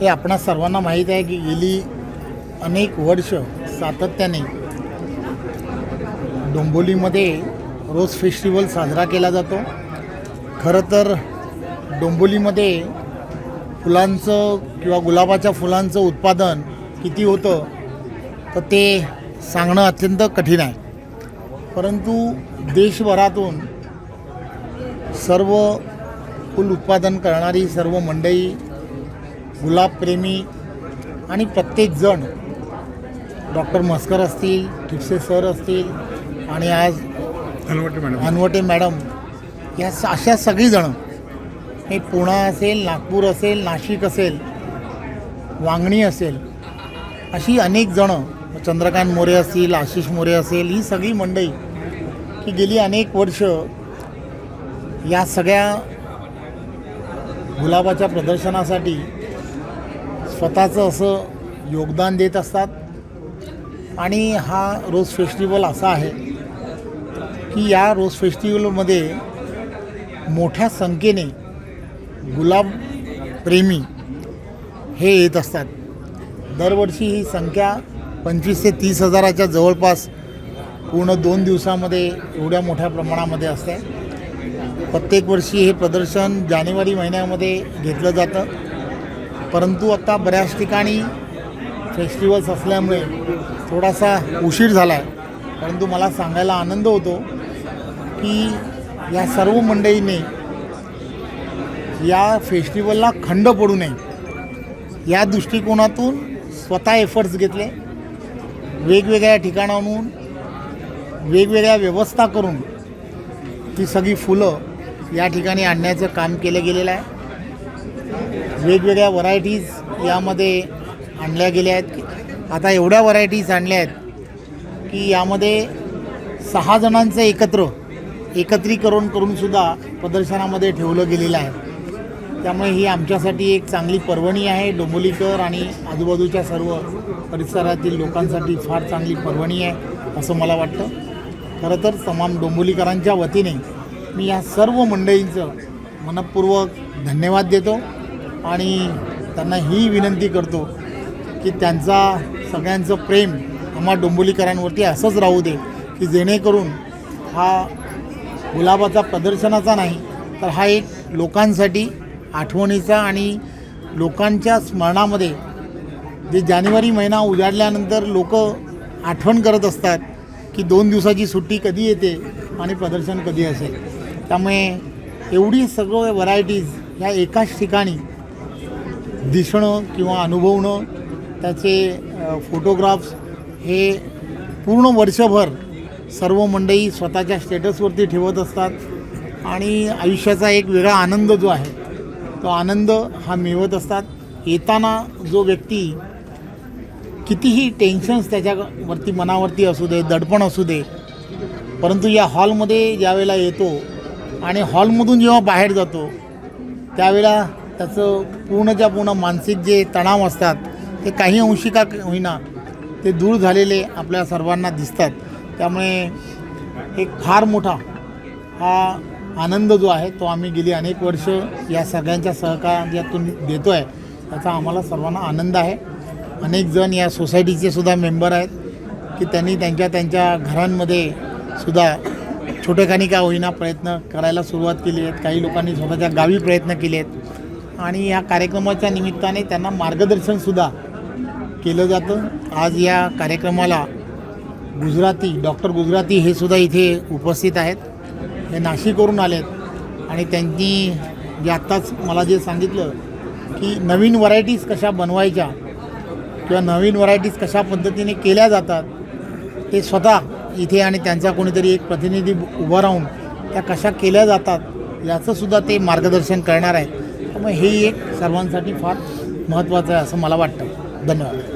हे आपणा सर्वांना माहीत आहे की गेली अनेक वर्ष सातत्याने डोंबोलीमध्ये रोज फेस्टिवल साजरा केला जातो. खरं तर डोंबोलीमध्ये फुलांचं किंवा गुलाबाच्या फुलांचं उत्पादन किती होतं तर ते सांगणं अत्यंत कठीण आहे. परंतु देशभरातून सर्व फुल उत्पादन करणारी सर्व मंडई गुलाबप्रेमी आणि प्रत्येकजण डॉक्टर मस्कर असतील ठिपसे सर असतील आणि आज हलवटे मॅडम. अनवटे मॅडम या अशा सगळीजणं. हे पुणा असेल नागपूर असेल नाशिक असेल वांगणी असेल अशी अनेक जणं चंद्रकांत मोरे असतील आशिष मोरे असेल ही सगळी मंडळी की गेली अनेक वर्ष या सगळ्या गुलाबाच्या प्रदर्शनासाठी स्वतःचं असं योगदान देत असतात. आणि हा रोज फेस्टिवल असा आहे की या रोज फेस्टिवलमध्ये मोठ्या संख्येने गुलाब प्रेमी हे येत असतात. दरवर्षी ही संख्या पंचवीस ते तीस हजाराच्या जवळपास पूर्ण दोन दिवसामध्ये एवढ्या मोठ्या प्रमाणामध्ये असते. प्रत्येक वर्षी हे प्रदर्शन जानेवारी महिन्यामध्ये घेतलं जातं. परंतु आता बऱ्याच ठिकाणी फेस्टिवल्स असल्यामुळे थोडासा उशीर झाला आहे परंतु मला सांगायला आनंद होतो की या सर्व मंडळीने या फेस्टिवलला खंड पडू नये. या दृष्टिकोनातून स्वतः एफर्ट्स घेतले. वेगवेगळ्या ठिकाणाहून वेगवेगळ्या व्यवस्था करून ती सगळी फुलं या ठिकाणी आणण्याचं काम केलं गेलेलं आहे. वेगवेगळ्या व्हरायटीज यामध्ये आणल्या गेल्या आहेत. आता एवढ्या व्हरायटीज आणल्या आहेत की यामध्ये सहा जणांचं एकत्र एकत्रीकरण करूनसुद्धा प्रदर्शनामध्ये ठेवलं गेलेलं आहे. त्यामुळे ही आमच्यासाठी एक चांगली पर्वणी आहे. डोंबोलीकर आणि आजूबाजूच्या सर्व परिसरातील लोकांसाठी फार चांगली पर्वणी आहे असं मला वाटतं. खरं तर तमाम डोंबोलीकरांच्या वतीने मी या सर्व मंडळींचं मनपूर्वक धन्यवाद देतो. आणि त्यांना ही विनंती करतो की त्यांचा सगळ्यांचं प्रेम आम्हा डोंबोलीकरांवरती असंच राहू दे की जेणेकरून हा गुलाबाचा प्रदर्शनाचा नाही तर हा एक लोकांसाठी आठवणीचा आणि लोकांच्या स्मरणामध्ये जे जानेवारी महिना उजाडल्यानंतर लोक आठवण करत असतात की दोन दिवसाची सुट्टी कधी येते आणि प्रदर्शन कधी असेल. त्यामुळे एवढी सगळं व्हरायटीज ह्या एकाच ठिकाणी दिसणं किंवा अनुभवणं त्याचे फोटोग्राफ्स हे पूर्ण वर्षभर सर्व मंडळी स्वतःच्या स्टेटसवरती ठेवत असतात. आणि आयुष्याचा एक वेगळा आनंद जो आहे तो आनंद हा मिळवत असतात. येताना जो व्यक्ती कितीही टेन्शन्स त्याच्यावरती मनावरती असू दे दडपण असू दे परंतु या हॉलमध्ये ज्यावेळेला येतो आणि हॉलमधून जेव्हा बाहेर जातो त्यावेळेला त्याचं पूर्णच्या पूर्ण मानसिक जे तणाव असतात ते काही अंशी का होईना ते दूर झालेले आपल्या सर्वांना दिसतात. त्यामुळे एक फार मोठा हा आनंद जो आहे तो आम्ही गेली अनेक वर्ष या सगळ्यांच्या सहकार्यातून देतो आहे त्याचा आम्हाला सर्वांना आनंद आहे. अनेक जण या सोसायटीचे सुद्धा मेंबर आहेत की त्यांनी त्यांच्या त्यांच्या घरांमध्ये सुद्धा छोटेखानी का होईना प्रयत्न करायला सुरुवात केली आहेत. काही लोकांनी स्वतःच्या गावी प्रयत्न केले आहेत. आणि या कार्यक्रमाच्या निमित्ताने त्यांना मार्गदर्शनसुद्धा केलं जातं. आज या कार्यक्रमाला गुजराती डॉक्टर गुजराती हे सुद्धा इथे उपस्थित आहेत. हे नाशिकवरून आलेत. आणि त्यांनी जे आत्ताच मला जे सांगितलं की नवीन व्हरायटीज कशा बनवायच्या किंवा नवीन व्हरायटीज कशा पद्धतीने केल्या जातात ते स्वतः इथे आणि त्यांचा कोणीतरी एक प्रतिनिधी उभा राहून त्या कशा केल्या जातात याचंसुद्धा ते मार्गदर्शन करणार आहेत. मग हे एक सर्वांसाठी फार महत्त्वाचं आहे असं मला वाटतं. धन्यवाद.